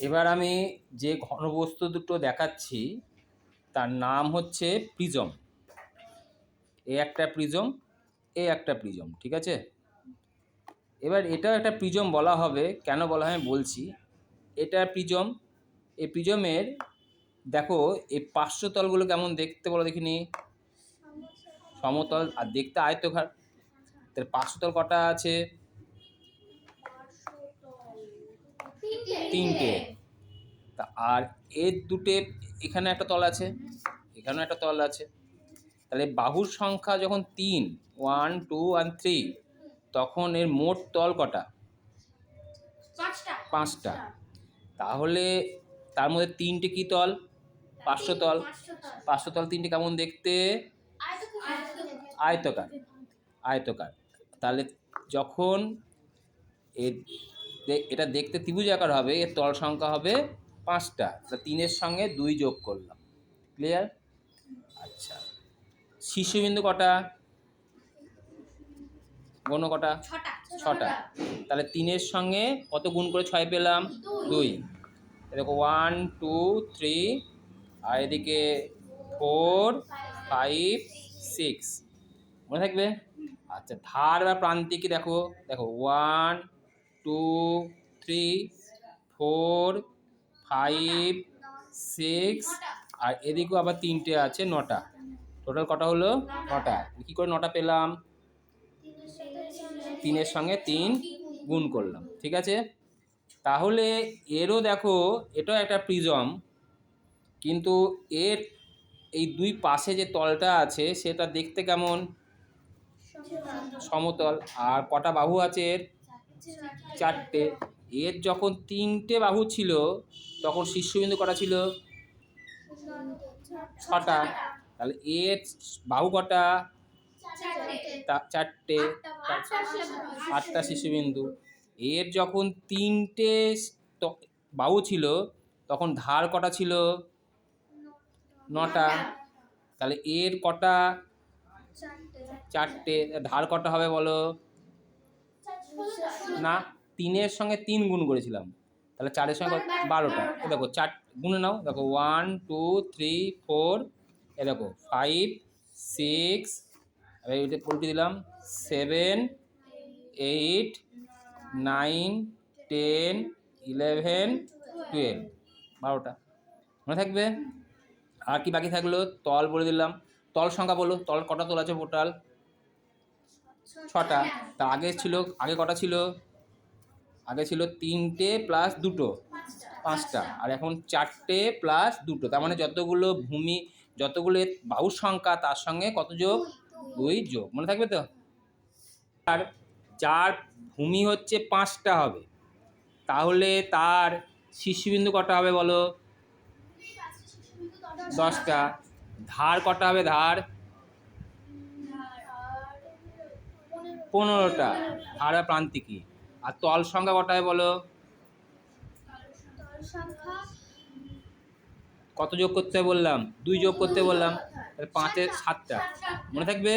এবার আমি যে ঘনবস্তু দুটো দেখাচ্ছি, তার নাম হচ্ছে প্রিজম। এ একটা প্রিজম, এ একটা প্রিজম, ঠিক আছে? এবার এটা একটা প্রিজম বলা হবে। কেন বলা হয় বলছি, এটা প্রিজম এই প্রিজমের, দেখো এই পার্শ্বতলগুলো কেমন দেখতে বলো দেখিনি? সমতল, আর দেখতে আয়তকার তার পার্শ্বতল কটা আছে? তিনটে। তা আর এর দুটে এখানে একটা তল আছে এখানেও একটা তল আছে। তাহলে বাহুর সংখ্যা যখন তিন ওয়ান টু ওয়ান থ্রি তখন এর মোট তল কটা? পাঁচটা। তাহলে তার মধ্যে তিনটে কি তল? পাঁচশো তল। পাঁচশো তল তিনটে কেমন দেখতে? আয়তকার। আয়তকার। তাহলে যখন এর এটা দেখতে ত্রিভুজ আকার হবে এর তল সংখ্যা হবে পাঁচটা। তা তিনের সঙ্গে দুই যোগ করলাম। ক্লিয়ার আচ্ছা। শীর্ষবিন্দু কটা? গণ কটা? ছটা। তাহলে তিনের সঙ্গে কত গুণ করে ছয় পেলাম? দুই। দেখো ওয়ান টু থ্রি আর এদিকে ফোর ফাইভ সিক্স মনে থাকবে? আচ্ছা ধার বা প্রান্তিকে দেখো। দেখো one two three four five six আর এদিকেও আবার তিনটে আছে, নটা। টোটাল কটা হলো? নটা। কী করে নটা পেলাম? তিনের সঙ্গে তিন গুণ করলাম। ঠিক আছে? তাহলে এরও দেখো, এটাও একটা প্রিজম কিন্তু এর এই দুই পাশে যে তলটা আছে, সেটা দেখতে কেমন? সমতল। আর কটা বাহু আছে এর? চারটে। এর যখন তিনটে বাহু ছিল, তখন শীর্ষবিন্দু কটা ছিল? ছটা। তাহলে এর বাহু কটা? চারটে। আটটা শিশুবিন্দু এর যখন তিনটে বাহু ছিল, তখন ধার কটা ছিল? নটা। তাহলে এর কটা? চারটে। ধার কটা হবে বলো? না তিনের সঙ্গে তিন গুণ করেছিলাম। তাহলে চারের সঙ্গে বারোটা। এ দেখো চার গুণে নাও। দেখো ওয়ান টু থ্রি ফোর এ দেখো ফাইভ সিক্স এটা পোল্ট্রি দিলাম seven eight nine ten eleven twelve বারোটা। মনে থাকবে? আর কি বাকি থাকল? তল বলে দিলাম। তল সংখ্যা বলো। তল কটা তল আছে টোটাল? ছটা। তা আগে ছিল, আগে কটা ছিল? আগে ছিল তিনটে প্লাস দুটো। পাঁচটা। আর এখন চারটে প্লাস দুটো। তার মানে যতগুলো ভূমি, যতগুলো বাহুর সংখ্যা, তার সঙ্গে কত যোগ? দুই যোগ। মনে থাকবে তো? আর যার ভূমি হচ্ছে পাঁচটা হবে, তাহলে তার শীর্ষবিন্দু কটা হবে বলো? দশটা। ধার কটা হবে? ধার পনেরোটা হারা প্রান্তিকী আর তল সংখ্যা কটায় বলো? কত যোগ করতে বললাম? দুই যোগ করতে বললাম, তাহলে পাঁচের সাতটা। মনে থাকবে?